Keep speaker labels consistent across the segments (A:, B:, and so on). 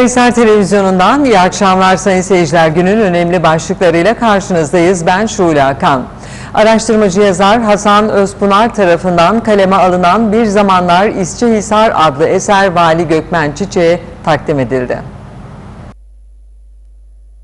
A: Karahisar Televizyonu'ndan iyi akşamlar sayın seyirciler. Günün önemli başlıklarıyla karşınızdayız. Ben Şule Akan. Araştırmacı yazar Hasan Özpınar tarafından kaleme alınan Bir Zamanlar İsçihisar adlı eser Vali Gökmen Çiçek'e takdim edildi.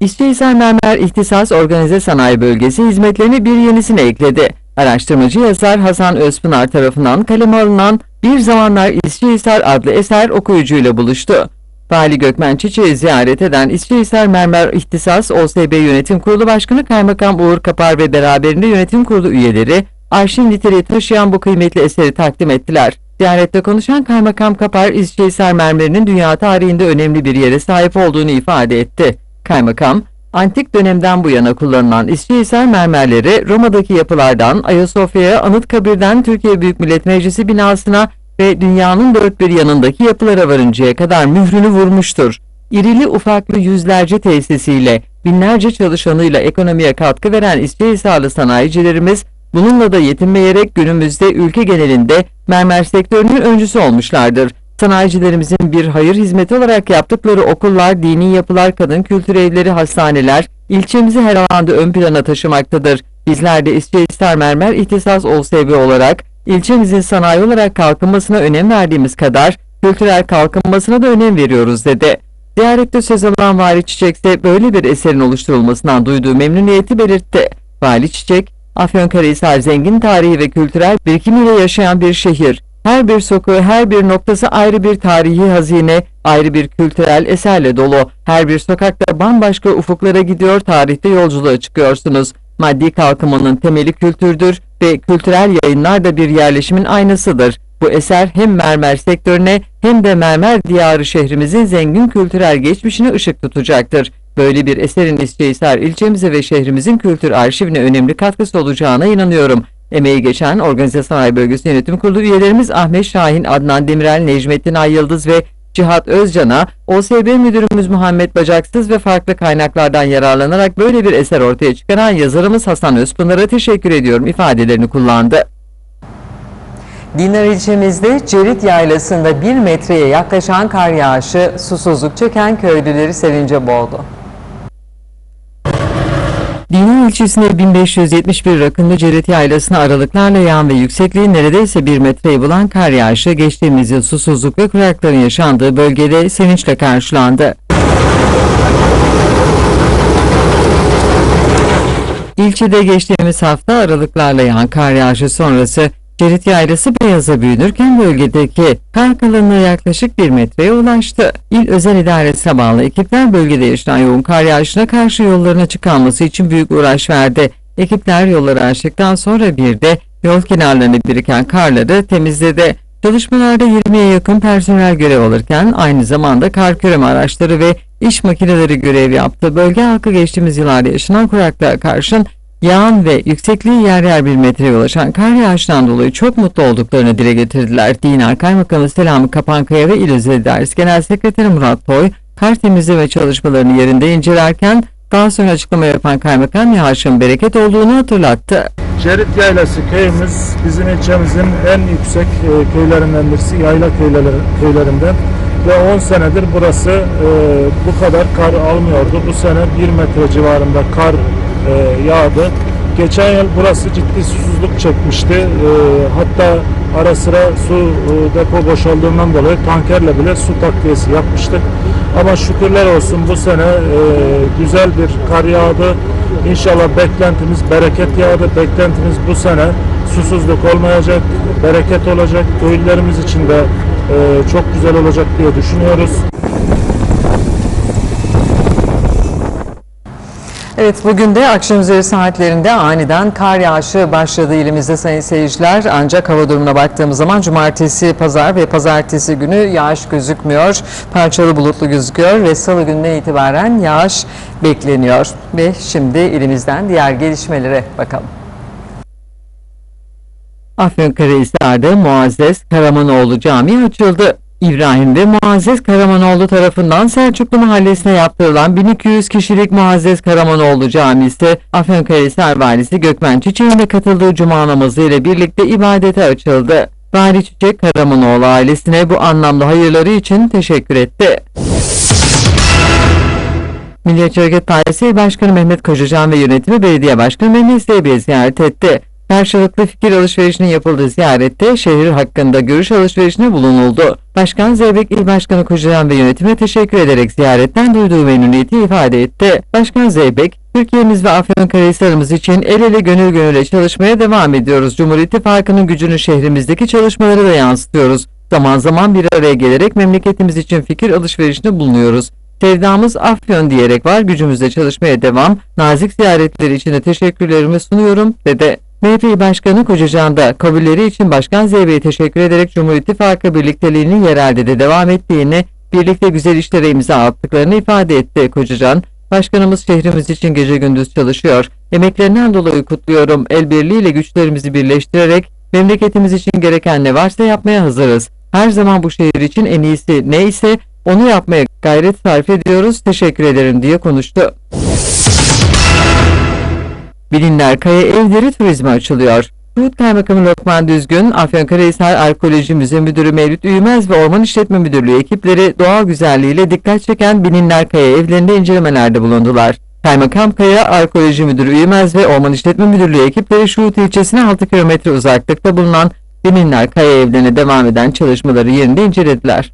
B: İşçihisar Mermer İhtisas Organize Sanayi Bölgesi hizmetlerini bir yenisine ekledi. Araştırmacı yazar Hasan Özpınar tarafından kaleme alınan Bir Zamanlar İşçihisar adlı eser okuyucuyla buluştu. Vali Gökmen Çiçek'i ziyaret eden İşçihisar Mermer İhtisas OSB Yönetim Kurulu Başkanı Kaymakam Uğur Kapar ve beraberinde yönetim kurulu üyeleri arşiv niteliği taşıyan bu kıymetli eseri takdim ettiler. Ziyarette konuşan Kaymakam Kapar, İşçihisar mermerinin dünya tarihinde önemli bir yere sahip olduğunu ifade etti. Kaymakam, antik dönemden bu yana kullanılan İsçihisar mermerleri Roma'daki yapılardan Ayasofya'ya, Anıtkabir'den Türkiye Büyük Millet Meclisi binasına ve dünyanın dört bir yanındaki yapılara varıncaya kadar mührünü vurmuştur. İrili ufaklı yüzlerce tesisiyle, binlerce çalışanıyla ekonomiye katkı veren İsçihisarlı sanayicilerimiz bununla da yetinmeyerek günümüzde ülke genelinde mermer sektörünün öncüsü olmuşlardır. Sanayicilerimizin bir hayır hizmeti olarak yaptıkları okullar, dini yapılar, kadın kültür evleri, hastaneler ilçemizi her alanda ön plana taşımaktadır. Bizler de İsçihisar Mermer İhtisas OSB olarak ilçemizin sanayi olarak kalkınmasına önem verdiğimiz kadar kültürel kalkınmasına da önem veriyoruz dedi. Ziyarette söz alan Vali Çiçek ise böyle bir eserin oluşturulmasından duyduğu memnuniyeti belirtti. Vali Çiçek, Afyonkarahisar zengin tarihi ve kültürel birikimiyle yaşayan bir şehir. Her bir sokağı, her bir noktası ayrı bir tarihi hazine, ayrı bir kültürel eserle dolu. Her bir sokakta bambaşka ufuklara gidiyor, tarihte yolculuğa çıkıyorsunuz. Maddi kalkınmanın temeli kültürdür ve kültürel yayınlar da bir yerleşimin aynasıdır. Bu eser hem mermer sektörüne hem de mermer diyarı şehrimizin zengin kültürel geçmişine ışık tutacaktır. Böyle bir eserin İsçihisar ilçemize ve şehrimizin kültür arşivine önemli katkısı olacağına inanıyorum. Emeği geçen Organize Sanayi Bölgesi Yönetim Kurulu üyelerimiz Ahmet Şahin, Adnan Demirel, Necmettin Ay Yıldız ve Cihat Özcan'a, OSB Müdürümüz Muhammed Bacaksız ve farklı kaynaklardan yararlanarak böyle bir eser ortaya çıkaran yazarımız Hasan Özpınar'a teşekkür ediyorum ifadelerini kullandı.
A: Dinar ilçemizde Cerit Yaylası'nda bir metreye yaklaşan kar yağışı susuzluk çeken köylüleri sevince boğdu.
B: Dini ilçesinde 1571 rakımlı Cerit Yaylası'na aralıklarla yağan ve yüksekliği neredeyse bir metreyi bulan kar yağışı geçtiğimiz yıl susuzluk ve kurakların yaşandığı bölgede sevinçle karşılandı. İlçede geçtiğimiz hafta aralıklarla yağan kar yağışı sonrası Cerit Yaylası beyaza büyünürken bölgedeki kar kalınlığı yaklaşık 1 metreye ulaştı. İl Özel İdaresine bağlı ekipler bölgede yaşanan yoğun kar yağışına karşı yolların açık kalması için büyük uğraş verdi. Ekipler yolları açtıktan sonra bir de yol kenarlarına biriken karları temizledi. Çalışmalarda 20'ye yakın personel görev alırken aynı zamanda kar küreme araçları ve iş makineleri görev yaptı. Bölge halkı geçtiğimiz yıllarda yaşanan kuraklığa karşın yağan ve yüksekliği yer yer bir metreye ulaşan kar yağışından dolayı çok mutlu olduklarını dile getirdiler. Dinar Kaymakamı Selami Kapankaya ve İl Özel Genel Sekreteri Murat Toy, kar temizleme çalışmalarını yerinde incelerken daha sonra açıklama yapan kaymakam yağışın bereket olduğunu hatırlattı.
C: Cerit Yaylası köyümüz bizim ilçemizin en yüksek e, köylerinden birisi yayla köyleri, köylerinden ve 10 senedir burası e, bu kadar kar almıyordu. Bu sene 1 metre civarında kar e, yağdı. Geçen yıl burası ciddi susuzluk çekmişti. E, hatta ara sıra su e, depo boşaldığından dolayı tankerle bile su takviyesi yapmıştık. Ama şükürler olsun bu sene e, güzel bir kar yağdı. İnşallah beklentimiz bereket yağdı. Beklentimiz bu sene susuzluk olmayacak, bereket olacak. Köylülerimiz için de e, çok güzel olacak diye düşünüyoruz.
A: Evet bugün de akşam üzeri saatlerinde aniden kar yağışı başladı ilimizde sayın seyirciler. Ancak hava durumuna baktığımız zaman cumartesi, pazar ve pazartesi günü yağış gözükmüyor. Parçalı bulutlu gözüküyor ve salı gününe itibaren yağış bekleniyor. Ve şimdi ilimizden diğer gelişmelere bakalım.
B: Afyonkarahisar'da Muazzez Karamanoğlu Camii açıldı. İbrahim ve Muazzez Karamanoğlu tarafından Selçuklu Mahallesi'ne yaptırılan 1200 kişilik Muazzez Karamanoğlu Camisi, Afyonkarahisar Valisi Gökmen Çiçek'in de katıldığı cuma namazı ile birlikte ibadete açıldı. Vali Çiçek Karamanoğlu ailesine bu anlamda hayırları için teşekkür etti. Milliyetçi Hareket Partisi Başkanı Mehmet Kocacan ve Yönetimi Belediye Başkanı Mehmet Zeybe'yi ziyaret etti. Karşılıklı fikir alışverişinin yapıldığı ziyarette şehir hakkında görüş alışverişine bulunuldu. Başkan Zeybek İl Başkanı Kocacan ve yönetime teşekkür ederek ziyaretten duyduğu memnuniyeti ifade etti. Başkan Zeybek, Türkiye'miz ve Afyonkarahisar'ımız için el ele gönül gönüle çalışmaya devam ediyoruz. Cumhur İttifakı'nın gücünü şehrimizdeki çalışmalara da yansıtıyoruz. Zaman zaman bir araya gelerek memleketimiz için fikir alışverişinde bulunuyoruz. Sevdamız Afyon diyerek var gücümüzle çalışmaya devam. Nazik ziyaretleri için de teşekkürlerimi sunuyorum dedi. MHP Başkanı Kocacan da kabulleri için Başkan Zeybe'ye teşekkür ederek Cumhur İttifakı birlikteliğinin yerelde de devam ettiğini, birlikte güzel işlere imza attıklarını ifade etti Kocacan. Başkanımız şehrimiz için gece gündüz çalışıyor. Emeklerinden dolayı kutluyorum. El birliğiyle güçlerimizi birleştirerek memleketimiz için gereken ne varsa yapmaya hazırız. Her zaman bu şehir için en iyisi neyse onu yapmaya gayret sarf ediyoruz. Teşekkür ederim diye konuştu. Bilinler Kaya Evleri turizme açılıyor. Suud Kaymakamı Lokman Düzgün, Afyonkarahisar Arkeoloji Müze Müdürü Mevlüt Üymez ve Orman İşletme Müdürlüğü ekipleri doğal güzelliğiyle dikkat çeken Bilinler Kaya evlerinde incelemelerde bulundular. Kaymakam Kaya Arkeoloji Müdürü Üymez ve Orman İşletme Müdürlüğü ekipleri Şuhut ilçesine 6 kilometre uzaklıkta bulunan Bilinler Kaya evlerine devam eden çalışmaları yerinde incelediler.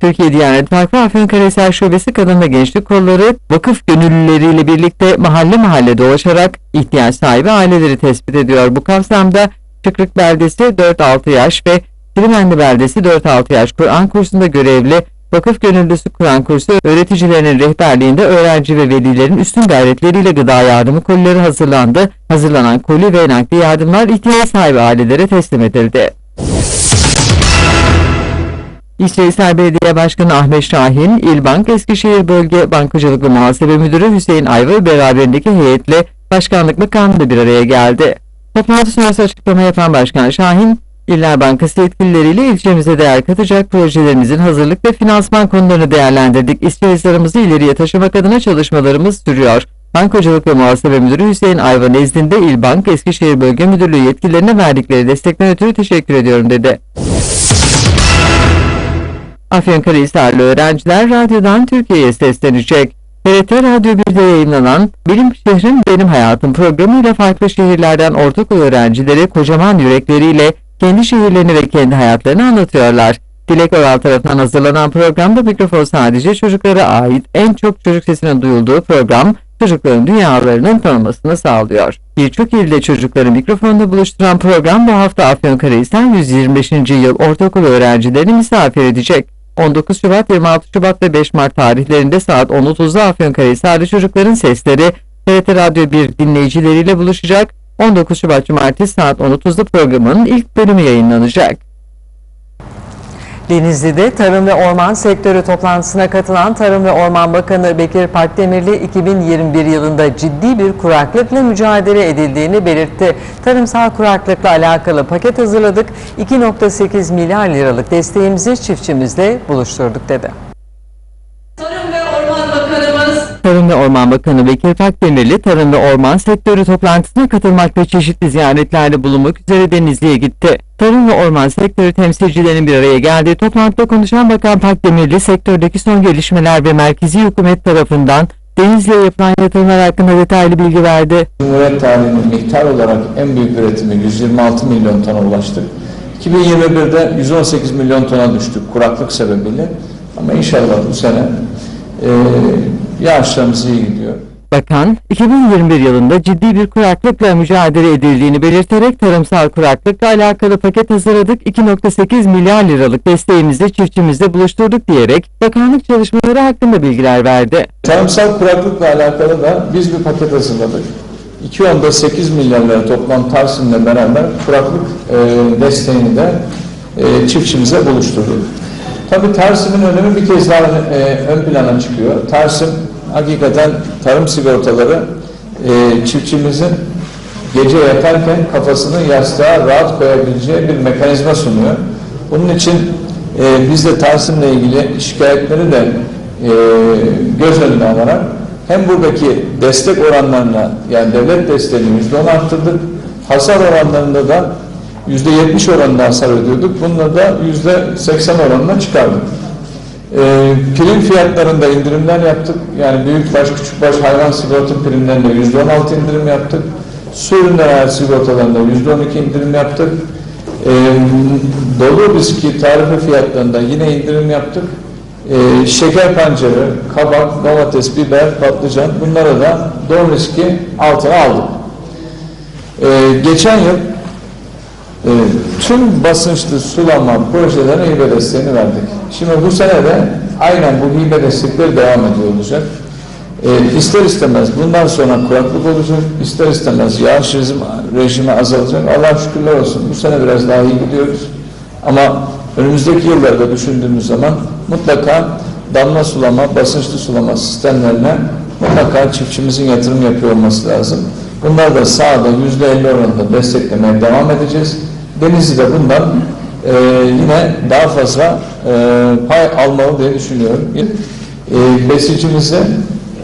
B: Türkiye Diyanet Vakfı Afyonkarahisar Şubesi Kadın ve Gençlik Kolları vakıf gönüllüleriyle birlikte mahalle mahalle dolaşarak ihtiyaç sahibi aileleri tespit ediyor. Bu kapsamda Çıkrık Beldesi 4-6 yaş ve Silimenli Beldesi 4-6 yaş Kur'an kursunda görevli Vakıf Gönüllüsü Kur'an kursu öğreticilerinin rehberliğinde öğrenci ve velilerin üstün gayretleriyle gıda yardımı kolileri hazırlandı. Hazırlanan koli ve nakli yardımlar ihtiyaç sahibi ailelere teslim edildi. İşçihisar Belediye Başkanı Ahmet Şahin, İlbank Eskişehir Bölge Bankacılık ve Muhasebe Müdürü Hüseyin Ayva beraberindeki heyetle başkanlık makamında bir araya geldi. Toplantı sonrası açıklama yapan Başkan Şahin, İller Bankası yetkilileriyle ilçemize değer katacak projelerimizin hazırlık ve finansman konularını değerlendirdik. İşçihisarımızı ileriye taşımak adına çalışmalarımız sürüyor. Bankacılık ve Muhasebe Müdürü Hüseyin Ayva nezdinde İlbank Eskişehir Bölge Müdürlüğü yetkililerine verdikleri destekten ötürü teşekkür ediyorum dedi. Afyonkarahisarlı öğrenciler radyodan Türkiye'ye seslenecek. TRT Radyo 1'de yayınlanan Benim Şehrim Benim Hayatım programıyla farklı şehirlerden ortaokul öğrencileri kocaman yürekleriyle kendi şehirlerini ve kendi hayatlarını anlatıyorlar. Dilek Oral tarafından hazırlanan programda mikrofon sadece çocuklara ait en çok çocuk sesinin duyulduğu program çocukların dünyalarının tanınmasını sağlıyor. Birçok ilde çocukları mikrofonda buluşturan program bu hafta Afyonkarahisar 125. yıl ortaokul öğrencilerini misafir edecek. 19 Şubat, 26 Şubat ve 5 Mart tarihlerinde saat 10.30'da Afyonkarahisar'da çocukların sesleri TRT Radyo 1 dinleyicileriyle buluşacak. 19 Şubat Cumartesi saat 10.30'da programın ilk bölümü yayınlanacak.
A: Denizli'de tarım ve orman sektörü toplantısına katılan Tarım ve Orman Bakanı Bekir Pakdemirli 2021 yılında ciddi bir kuraklıkla mücadele edildiğini belirtti. Tarımsal kuraklıkla alakalı paket hazırladık. 2.8 milyar liralık desteğimizi çiftçimizle buluşturduk dedi.
D: Tarım ve Orman Bakanımız
B: Tarım ve Orman Bakanı Bekir Pakdemirli tarım ve orman sektörü toplantısına katılmak ve çeşitli ziyaretlerde bulunmak üzere Denizli'ye gitti. Tarım ve orman sektörü temsilcilerinin bir araya geldiği toplantıda konuşan Bakan Pakdemirli sektördeki son gelişmeler ve merkezi hükümet tarafından Denizli'ye yapılan yatırımlar hakkında detaylı bilgi verdi.
E: Cumhuriyet tarihinin miktar olarak en büyük üretimi 126 milyon tona ulaştık. 2021'de 118 milyon tona düştük kuraklık sebebiyle. Ama inşallah bu sene e, yağışlarımız iyi gidiyor.
B: Bakan, 2021 yılında ciddi bir kuraklıkla mücadele edildiğini belirterek tarımsal kuraklıkla alakalı paket hazırladık, 2.8 milyar liralık desteğimizi çiftçimizle buluşturduk diyerek bakanlık çalışmaları hakkında bilgiler verdi.
E: Tarımsal kuraklıkla alakalı da biz bir paket hazırladık. 2.8 milyar lira toplam Tarsim'le beraber kuraklık e, desteğini de e, çiftçimize buluşturduk. Tabii Tarsim'in önemi bir kez daha e, ön plana çıkıyor. Tarsim hakikaten tarım sigortaları e, çiftçimizin gece yatarken kafasını yastığa rahat koyabileceği bir mekanizma sunuyor. Bunun için e, biz de Tarsim'le ilgili şikayetleri de e, göz önüne alarak hem buradaki destek oranlarına yani devlet desteğini yüzde on arttırdık. Hasar oranlarında da yüzde yetmiş oranında hasar ödüyorduk. Bunları da yüzde seksen oranına çıkardık. Ee, prim fiyatlarında indirimler yaptık. Yani büyükbaş, küçükbaş hayvan sigorta primlerinde %16 indirim yaptık. Su ürünleri hayat sigortalarında %12 indirim yaptık. Ee, dolu bisküvi tarife fiyatlarında yine indirim yaptık. Ee, şeker pancarı, kabak, domates, biber, patlıcan bunlara da don riski altına aldık. Ee, geçen yıl e, tüm basınçlı sulama projelerine hibe desteğini verdik. Şimdi bu sene de aynen bu hibe destekleri devam ediyor olacak. E, ister istemez bundan sonra kuraklık olacak, ister istemez yağış rejimi, rejimi azalacak. Allah şükürler olsun bu sene biraz daha iyi gidiyoruz. Ama önümüzdeki yıllarda düşündüğümüz zaman mutlaka damla sulama, basınçlı sulama sistemlerine mutlaka çiftçimizin yatırım yapıyor olması lazım. Bunlar da yüzde elli oranında desteklemeye devam edeceğiz. Denizli'de bundan e, yine daha fazla e, pay almalı diye düşünüyorum. E, besicimize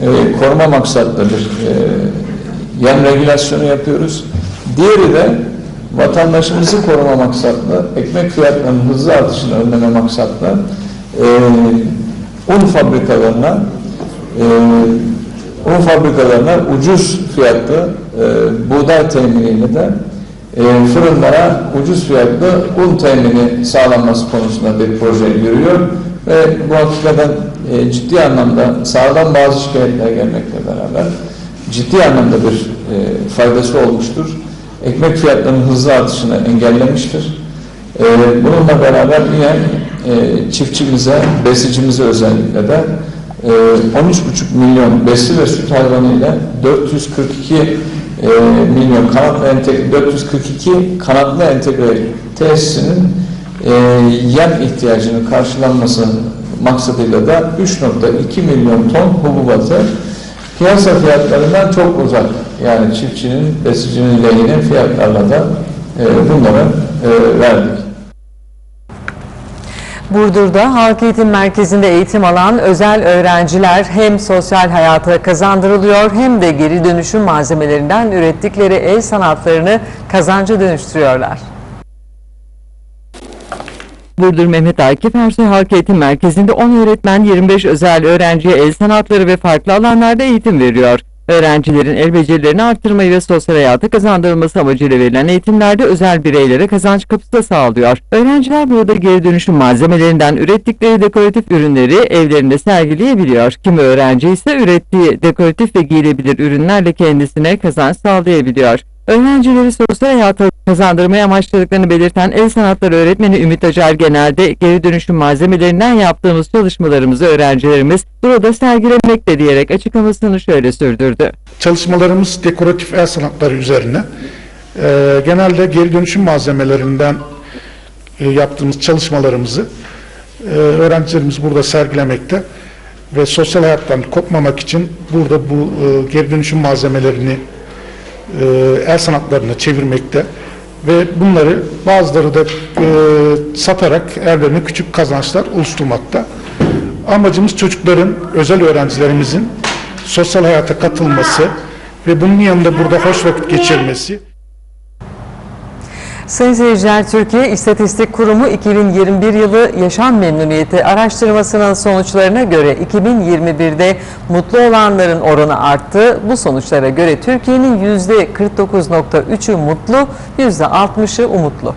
E: e, koruma maksatlı bir e, yan regülasyonu yapıyoruz. Diğeri de vatandaşımızı koruma maksatlı, ekmek fiyatlarının hızlı artışını önleme maksatlı e, un fabrikalarına e, un fabrikalarına ucuz fiyatlı e, buğday teminiyle de e, fırınlara ucuz fiyatlı un temini sağlanması konusunda bir proje yürüyor ve bu hakikaten ciddi anlamda sağdan bazı şikayetler gelmekle beraber ciddi anlamda bir e, faydası olmuştur. Ekmek fiyatlarının hızlı artışını engellemiştir. E, bununla beraber yine e, çiftçimize, besicimize özellikle de e, 13,5 milyon besi ve süt hayvanı ile 442 e, milyon kanatlı entegre, 442 kanatlı entegre tesisinin e, yem ihtiyacının karşılanması maksadıyla da 3.2 milyon ton hububatı piyasa fiyatlarından çok uzak yani çiftçinin, besicinin lehine fiyatlarla da e, bunları e, verdik.
A: Burdur'da Halk Eğitim Merkezi'nde eğitim alan özel öğrenciler hem sosyal hayata kazandırılıyor hem de geri dönüşüm malzemelerinden ürettikleri el sanatlarını kazanca dönüştürüyorlar.
B: Burdur Mehmet Akif Ersoy Halk Eğitim Merkezi'nde 10 öğretmen 25 özel öğrenciye el sanatları ve farklı alanlarda eğitim veriyor. Öğrencilerin el becerilerini arttırmayı ve sosyal hayata kazandırılması amacıyla verilen eğitimlerde özel bireylere kazanç kapısı da sağlıyor. Öğrenciler burada geri dönüşüm malzemelerinden ürettikleri dekoratif ürünleri evlerinde sergileyebiliyor. Kimi öğrenci ise ürettiği dekoratif ve giyilebilir ürünlerle kendisine kazanç sağlayabiliyor. Öğrencileri sosyal hayata kazandırmaya amaçladıklarını belirten el sanatları öğretmeni Ümit Acar genelde geri dönüşüm malzemelerinden yaptığımız çalışmalarımızı öğrencilerimiz burada sergilemekte diyerek açıklamasını şöyle sürdürdü.
F: Çalışmalarımız dekoratif el sanatları üzerine. Ee, genelde geri dönüşüm malzemelerinden e, yaptığımız çalışmalarımızı e, öğrencilerimiz burada sergilemekte ve sosyal hayattan kopmamak için burada bu e, geri dönüşüm malzemelerini e, el sanatlarına çevirmekte ve bunları bazıları da e, satarak evlerine küçük kazançlar oluşturmakta. Amacımız çocukların, özel öğrencilerimizin sosyal hayata katılması ve bunun yanında burada hoş vakit geçirmesi.
A: Sayın seyirciler, Türkiye İstatistik Kurumu 2021 yılı yaşam memnuniyeti araştırmasının sonuçlarına göre 2021'de mutlu olanların oranı arttı. Bu sonuçlara göre Türkiye'nin %49.3'ü mutlu, %60'ı umutlu.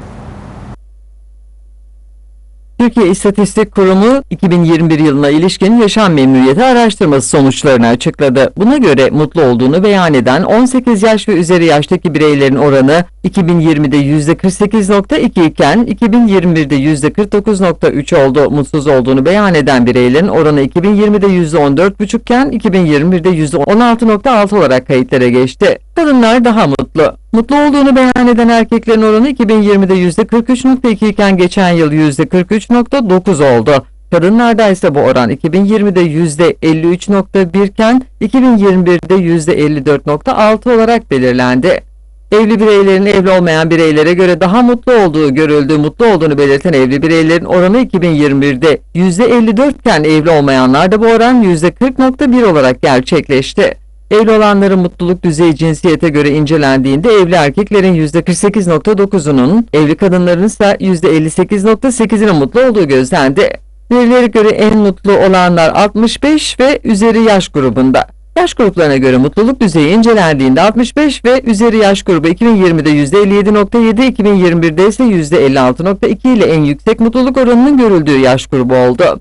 B: Türkiye İstatistik Kurumu 2021 yılına ilişkin yaşam memnuniyeti araştırması sonuçlarını açıkladı. Buna göre mutlu olduğunu beyan eden 18 yaş ve üzeri yaştaki bireylerin oranı 2020'de %48.2 iken 2021'de %49.3 oldu. Mutsuz olduğunu beyan eden bireylerin oranı 2020'de %14.5 iken 2021'de %16.6 olarak kayıtlara geçti. Kadınlar daha mutlu. Mutlu olduğunu beyan eden erkeklerin oranı 2020'de %43.2 iken geçen yıl %43.9 oldu. Kadınlarda ise bu oran 2020'de %53.1 iken 2021'de %54.6 olarak belirlendi. Evli bireylerin evli olmayan bireylere göre daha mutlu olduğu görüldü. Mutlu olduğunu belirten evli bireylerin oranı 2021'de %54 iken evli olmayanlarda bu oran %40.1 olarak gerçekleşti. Evli olanların mutluluk düzeyi cinsiyete göre incelendiğinde evli erkeklerin %48.9'unun, evli kadınların ise %58.8'inin mutlu olduğu gözlendi. Verilere göre en mutlu olanlar 65 ve üzeri yaş grubunda. Yaş gruplarına göre mutluluk düzeyi incelendiğinde 65 ve üzeri yaş grubu 2020'de %57.7, 2021'de ise %56.2 ile en yüksek mutluluk oranının görüldüğü yaş grubu oldu.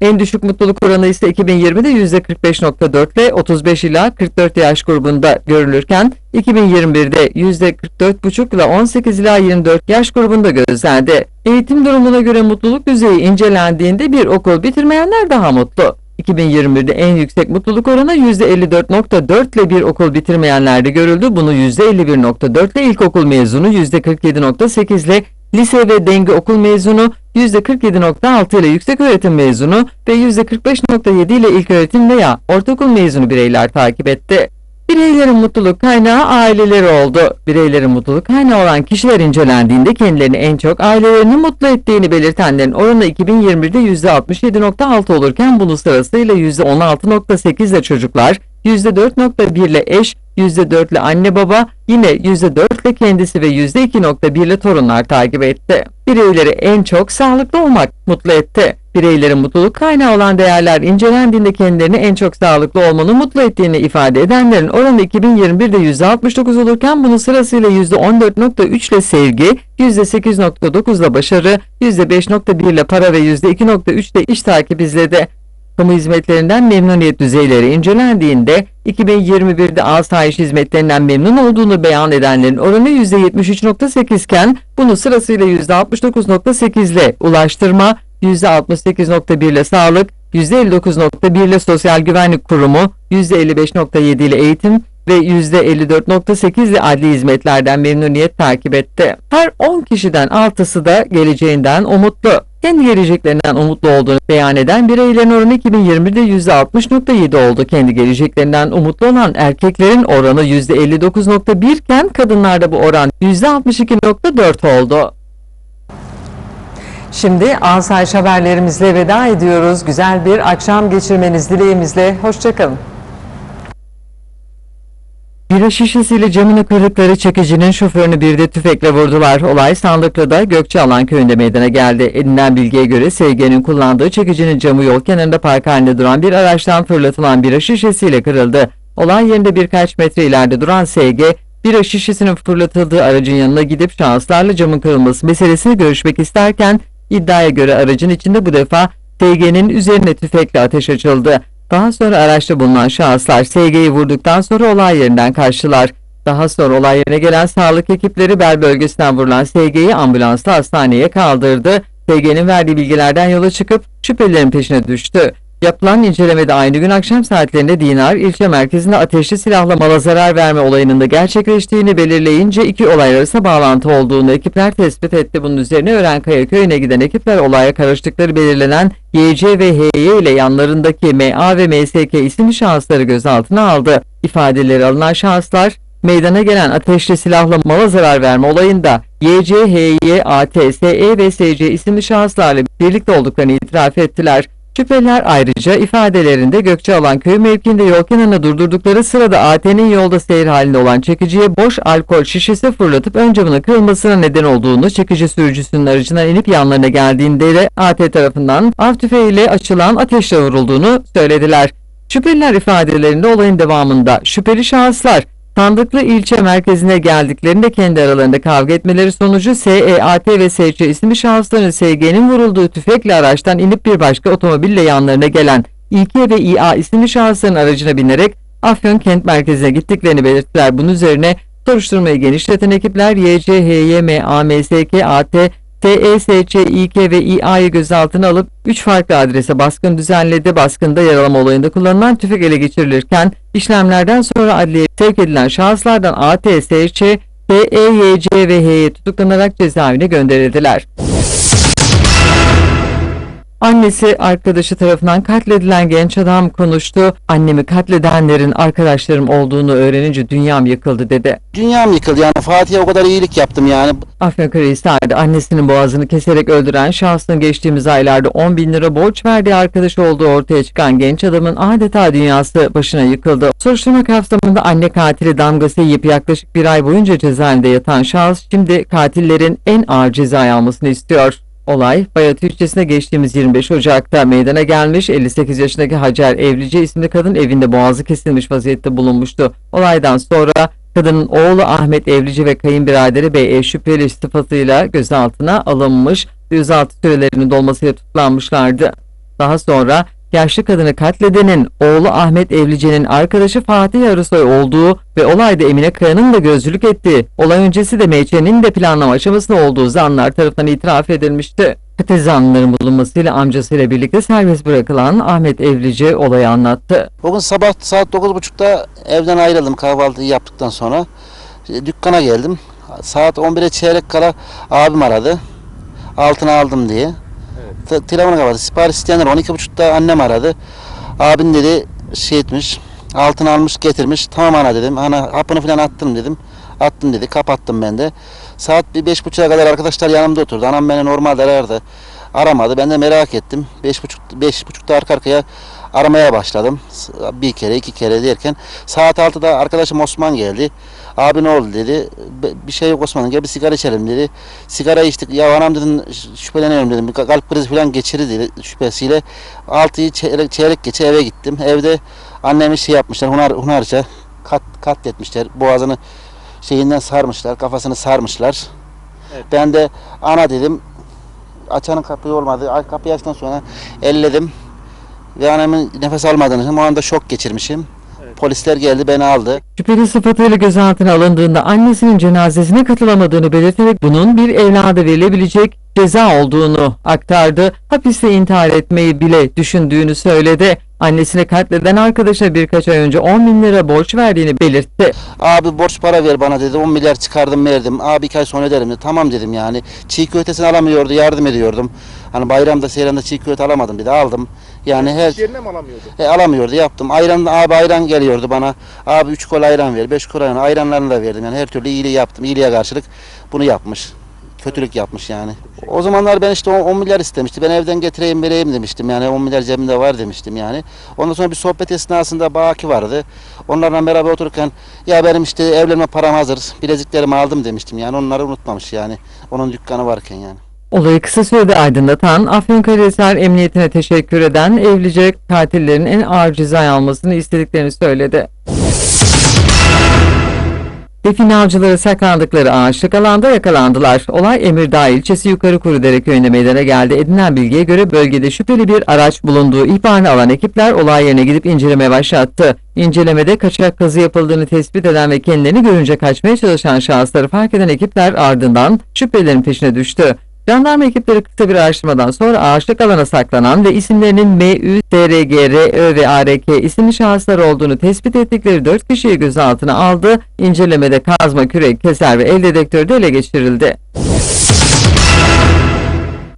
B: En düşük mutluluk oranı ise 2020'de %45.4 ile 35 ila 44 yaş grubunda görülürken 2021'de %44.5 ile 18 ila 24 yaş grubunda gözlendi. Eğitim durumuna göre mutluluk düzeyi incelendiğinde bir okul bitirmeyenler daha mutlu. 2021'de en yüksek mutluluk oranı %54.4 ile bir okul bitirmeyenlerde görüldü. Bunu %51.4 ile ilkokul mezunu, %47.8 ile lise ve denge okul mezunu, %47.6 ile yüksek öğretim mezunu ve %45.7 ile ilköğretim veya ortaokul mezunu bireyler takip etti. Bireylerin mutluluk kaynağı aileleri oldu. Bireylerin mutluluk kaynağı olan kişiler incelendiğinde kendilerini en çok ailelerini mutlu ettiğini belirtenlerin oranı 2021'de %67.6 olurken bunun sırasıyla %16.8 ile çocuklar, %4.1 ile eş, %4 ile anne baba, yine %4 ile kendisi ve %2.1 ile torunlar takip etti. Bireyleri en çok sağlıklı olmak mutlu etti. Bireylerin mutluluk kaynağı olan değerler incelendiğinde kendilerini en çok sağlıklı olmanın mutlu ettiğini ifade edenlerin oranı 2021'de %69 olurken bunun sırasıyla %14.3 ile sevgi, %8.9 ile başarı, %5.1 ile para ve %2.3 ile iş takip izledi. Kamu hizmetlerinden memnuniyet düzeyleri incelendiğinde 2021'de asayiş hizmetlerinden memnun olduğunu beyan edenlerin oranı %73.8 iken bunu sırasıyla %69.8 ile ulaştırma, %68.1 ile sağlık, %59.1 ile sosyal güvenlik kurumu, %55.7 ile eğitim ve %54.8 ile adli hizmetlerden memnuniyet takip etti. Her 10 kişiden 6'sı da geleceğinden umutlu. Kendi geleceklerinden umutlu olduğunu beyan eden bireylerin oranı 2020'de %60.7 oldu. Kendi geleceklerinden umutlu olan erkeklerin oranı %59.1 iken kadınlarda bu oran %62.4 oldu.
A: Şimdi asayiş haberlerimizle veda ediyoruz. Güzel bir akşam geçirmeniz dileğimizle. Hoşçakalın.
B: Bira şişesiyle camını kırdıkları çekicinin şoförünü bir de tüfekle vurdular. Olay Sandıklı'da Gökçealan köyünde meydana geldi. Edinilen bilgiye göre Sevge'nin kullandığı çekicinin camı yol kenarında park halinde duran bir araçtan fırlatılan bira şişesiyle kırıldı. Olay yerinde birkaç metre ileride duran Sevge, bira şişesinin fırlatıldığı aracın yanına gidip şahıslarla camın kırılması meselesini görüşmek isterken iddiaya göre aracın içinde bu defa SG'nin üzerine tüfekle ateş açıldı. Daha sonra araçta bulunan şahıslar SG'yi vurduktan sonra olay yerinden kaçtılar. Daha sonra olay yerine gelen sağlık ekipleri bel bölgesinden vurulan SG'yi ambulansla hastaneye kaldırdı. SG'nin verdiği bilgilerden yola çıkıp şüphelilerin peşine düştü. Yapılan incelemede aynı gün akşam saatlerinde Dinar ilçe merkezinde ateşli silahla mala zarar verme olayının da gerçekleştiğini belirleyince iki olay arasında bağlantı olduğunu ekipler tespit etti. Bunun üzerine Örenkaya köyüne giden ekipler olaya karıştıkları belirlenen YC ve HY ile yanlarındaki MA ve MSK isimli şahısları gözaltına aldı. İfadeleri alınan şahıslar meydana gelen ateşli silahla mala zarar verme olayında YC, HY, AT, SE ve SC isimli şahıslarla birlikte olduklarını itiraf ettiler. Şüpheliler ayrıca ifadelerinde Gökçealan köy mevkiinde yol kenarına durdurdukları sırada AT'nin yolda seyir halinde olan çekiciye boş alkol şişesi fırlatıp ön camının kırılmasına neden olduğunu, çekici sürücüsünün aracından inip yanlarına geldiğinde de AT tarafından av tüfeğiyle açılan ateşle vurulduğunu söylediler. Şüpheliler ifadelerinde olayın devamında şüpheli şahıslar Sandıklı ilçe merkezine geldiklerinde kendi aralarında kavga etmeleri sonucu SEAT ve SC isimli şahısların SG'nin vurulduğu tüfekle araçtan inip bir başka otomobille yanlarına gelen İK ve İA isimli şahısların aracına binerek Afyon kent merkezine gittiklerini belirttiler. Bunun üzerine soruşturmayı genişleten ekipler YC, TESC, İK ve İA'yı gözaltına alıp 3 farklı adrese baskın düzenledi. Baskında yaralama olayında kullanılan tüfek ele geçirilirken işlemlerden sonra adliyeye sevk edilen şahıslardan AT, SC, TEYC ve H'ye tutuklanarak cezaevine gönderildiler. Annesi arkadaşı tarafından katledilen genç adam konuştu. Annemi katledenlerin arkadaşlarım olduğunu öğrenince dünyam yıkıldı dedi.
G: Dünyam yıkıldı yani Fatih'e o kadar iyilik yaptım yani.
A: Afyonkarahisar'da annesinin boğazını keserek öldüren şahsın geçtiğimiz aylarda 10 bin lira borç verdiği arkadaşı olduğu ortaya çıkan genç adamın adeta dünyası başına yıkıldı. Soruşturma kapsamında anne katili damgası yiyip yaklaşık bir ay boyunca cezaevinde yatan şahıs şimdi katillerin en ağır cezayı almasını istiyor.
B: Olay Bayatı ilçesine geçtiğimiz 25 Ocak'ta meydana gelmiş 58 yaşındaki Hacer Evlice isimli kadın evinde boğazı kesilmiş vaziyette bulunmuştu. Olaydan sonra kadının oğlu Ahmet Evlici ve kayınbiraderi Bey ev şüpheli sıfatıyla gözaltına alınmış gözaltı sürelerinin dolmasıyla tutuklanmışlardı. Daha sonra yaşlı kadını katledenin oğlu Ahmet Evlice'nin arkadaşı Fatih Arısoy olduğu ve olayda Emine Kaya'nın da gözcülük ettiği, olay öncesi de MÇ'nin de planlama aşamasında olduğu zanlar tarafından itiraf edilmişti. Katil zanlıların bulunmasıyla amcasıyla birlikte serbest bırakılan Ahmet Evlice olayı anlattı.
G: O gün sabah saat 9.30'da evden ayrıldım kahvaltıyı yaptıktan sonra. Dükkana geldim. Saat 11'e çeyrek kala abim aradı. Altına aldım diye. Te- Telefonu kapattı. Sipariş isteyenler 12.30'da annem aradı. Abin dedi şey etmiş. Altına almış getirmiş. Tamam ana dedim. Ana hapını falan attım dedim. Attım dedi. Kapattım ben de. Saat bir beş buçuğa kadar arkadaşlar yanımda oturdu. Anam beni normalde arardı. Aramadı. Ben de merak ettim. Beş buçuk, beş buçukta arka arkaya aramaya başladım. Bir kere iki kere derken saat 6'da arkadaşım Osman geldi. Abi ne oldu dedi. "Be- Bir şey yok Osman gel bir sigara içelim dedi. Sigara içtik. Ya anam dedim şüpheleniyorum dedim. Bir kalp krizi falan geçirir dedi şüphesiyle. 6'yı çeyrek, çeyrek geçe eve gittim. Evde annemi şey yapmışlar. Hunar, hunarca kat, katletmişler. Boğazını şeyinden sarmışlar. Kafasını sarmışlar. Ben de ana dedim. Açanın kapıyı olmadı. Kapıyı açtıktan sonra elledim. Ve annemin nefes almadığını, o anda şok geçirmişim. Polisler geldi beni aldı.
B: Şüpheli sıfatıyla gözaltına alındığında annesinin cenazesine katılamadığını belirterek bunun bir evlada verilebilecek ceza olduğunu aktardı. Hapiste intihar etmeyi bile düşündüğünü söyledi. Annesini katleden arkadaşa birkaç ay önce 10 bin lira borç verdiğini belirtti.
G: Abi borç para ver bana dedi. 10 milyar çıkardım verdim. Abi iki ay sonra öderim dedi. Tamam dedim yani. Çiğ köftesini alamıyordu. Yardım ediyordum. Hani bayramda seyranda çiğ köfte alamadım dedi. Aldım. Yani her...
C: Yerine mi alamıyordu?
G: E, alamıyordu yaptım. Ayran abi ayran geliyordu bana. Abi 3 kol ayran ver, 5 kol ayran. Ayranlarını da verdim. Yani her türlü iyiliği yaptım. İyiliğe karşılık bunu yapmış. Kötülük yapmış yani. O zamanlar ben işte 10 milyar istemişti. Ben evden getireyim vereyim demiştim. Yani 10 milyar cebimde var demiştim yani. Ondan sonra bir sohbet esnasında Baki vardı. Onlarla beraber otururken ya benim işte evlenme param hazır. Bileziklerimi aldım demiştim yani. Onları unutmamış yani. Onun dükkanı varken yani.
B: Olayı kısa sürede aydınlatan, Afyonkarahisar Emniyetine teşekkür eden evlice katillerin en ağır ceza almasını istediklerini söyledi. Define avcıları saklandıkları ağaçlık alanda yakalandılar. Olay Emirdağ ilçesi Yukarı Kurudere köyünde meydana geldi. Edinilen bilgiye göre bölgede şüpheli bir araç bulunduğu ihbarını alan ekipler olay yerine gidip inceleme başlattı. İncelemede kaçak kazı yapıldığını tespit eden ve kendilerini görünce kaçmaya çalışan şahısları fark eden ekipler ardından şüphelilerin peşine düştü. Jandarma ekipleri kısa bir araştırmadan sonra ağaçlık alana saklanan ve isimlerinin MÜ, SRG, RÖ ve ARK isimli şahıslar olduğunu tespit ettikleri 4 kişiyi gözaltına aldı. İncelemede kazma, kürek, keser ve el dedektörü de ele geçirildi.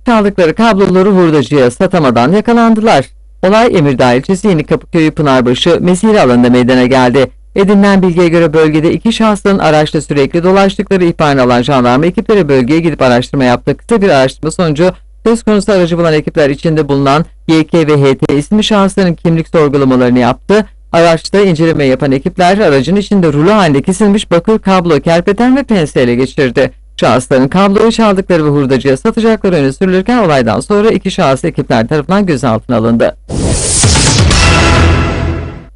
B: Çaldıkları kabloları hurdacıya satamadan yakalandılar. Olay Emirdağ ilçesi Yeni Kapıköy'ü Pınarbaşı mesire alanında meydana geldi. Edinilen bilgiye göre bölgede iki şahsın araçta sürekli dolaştıkları ihbarını alan jandarma ekipleri bölgeye gidip araştırma yaptı. Kısa bir araştırma sonucu söz konusu aracı bulan ekipler içinde bulunan YK ve HT isimli şahısların kimlik sorgulamalarını yaptı. Araçta inceleme yapan ekipler aracın içinde rulo halinde kesilmiş bakır kablo, kerpeten ve pense ele geçirdi. Şahısların kabloyu çaldıkları ve hurdacıya satacakları öne sürülürken olaydan sonra iki şahıs ekipler tarafından gözaltına alındı.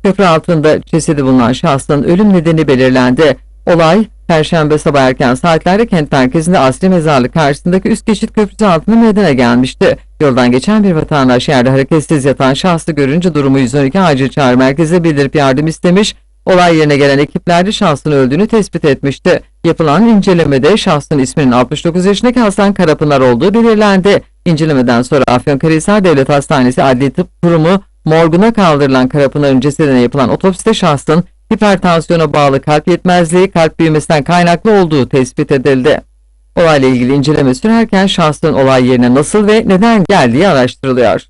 B: Köprü altında cesedi bulunan şahsın ölüm nedeni belirlendi. Olay Perşembe sabah erken saatlerde kent merkezinde Asri Mezarlık karşısındaki üst geçit köprüsü altında meydana gelmişti. Yoldan geçen bir vatandaş yerde hareketsiz yatan şahsı görünce durumu 112 acil çağrı merkezine bildirip yardım istemiş. Olay yerine gelen ekipler de şahsın öldüğünü tespit etmişti. Yapılan incelemede şahsın isminin 69 yaşındaki Hasan Karapınar olduğu belirlendi. İncelemeden sonra Afyonkarahisar Devlet Hastanesi Adli Tıp Kurumu morguna kaldırılan Karapınar'ın cesedine yapılan otopside şahsın hipertansiyona bağlı kalp yetmezliği, kalp büyümesinden kaynaklı olduğu tespit edildi. Olayla ilgili inceleme sürerken şahsın olay yerine nasıl ve neden geldiği araştırılıyor.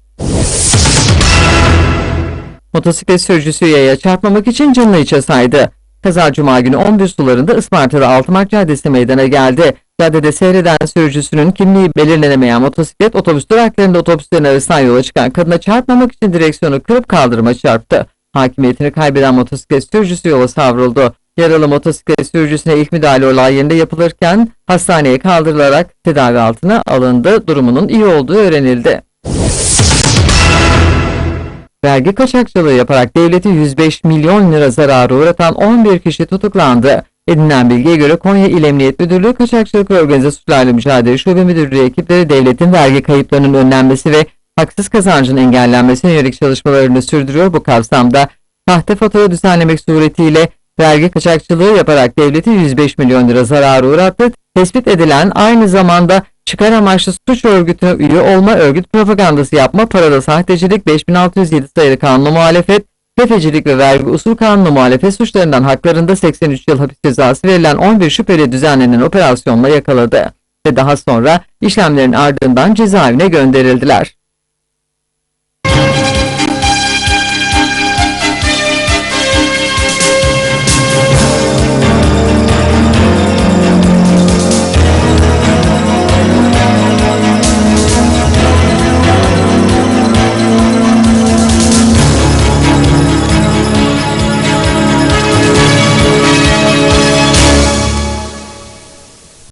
B: Motosiklet sürücüsü yaya çarpmamak için canını içe saydı. Kaza Cuma günü 11 sularında Isparta'da Altımak Caddesi meydana geldi. Caddede seyreden sürücüsünün kimliği belirlenemeyen motosiklet otobüs duraklarında otobüslerin arasından yola çıkan kadına çarpmamak için direksiyonu kırıp kaldırıma çarptı. Hakimiyetini kaybeden motosiklet sürücüsü yola savruldu. Yaralı motosiklet sürücüsüne ilk müdahale olay yerinde yapılırken hastaneye kaldırılarak tedavi altına alındı. Durumunun iyi olduğu öğrenildi. Vergi kaçakçılığı yaparak devleti 105 milyon lira zararı uğratan 11 kişi tutuklandı. Edinilen bilgiye göre Konya İl Emniyet Müdürlüğü Kaçakçılık ve Organize Suçlarla Mücadele Şube Müdürlüğü ekipleri devletin vergi kayıplarının önlenmesi ve haksız kazancın engellenmesine yönelik çalışmalarını sürdürüyor. Bu kapsamda sahte fatura düzenlemek suretiyle vergi kaçakçılığı yaparak devleti 105 milyon lira zararı uğrattı. Tespit edilen aynı zamanda çıkar amaçlı suç örgütüne üye olma, örgüt propagandası yapma, paralı sahtecilik, 5607 sayılı kanunu muhalefet, tefecilik ve vergi usul kanunu muhalefet suçlarından haklarında 83 yıl hapis cezası verilen 11 şüpheli düzenlenen operasyonla yakaladı ve daha sonra işlemlerin ardından cezaevine gönderildiler.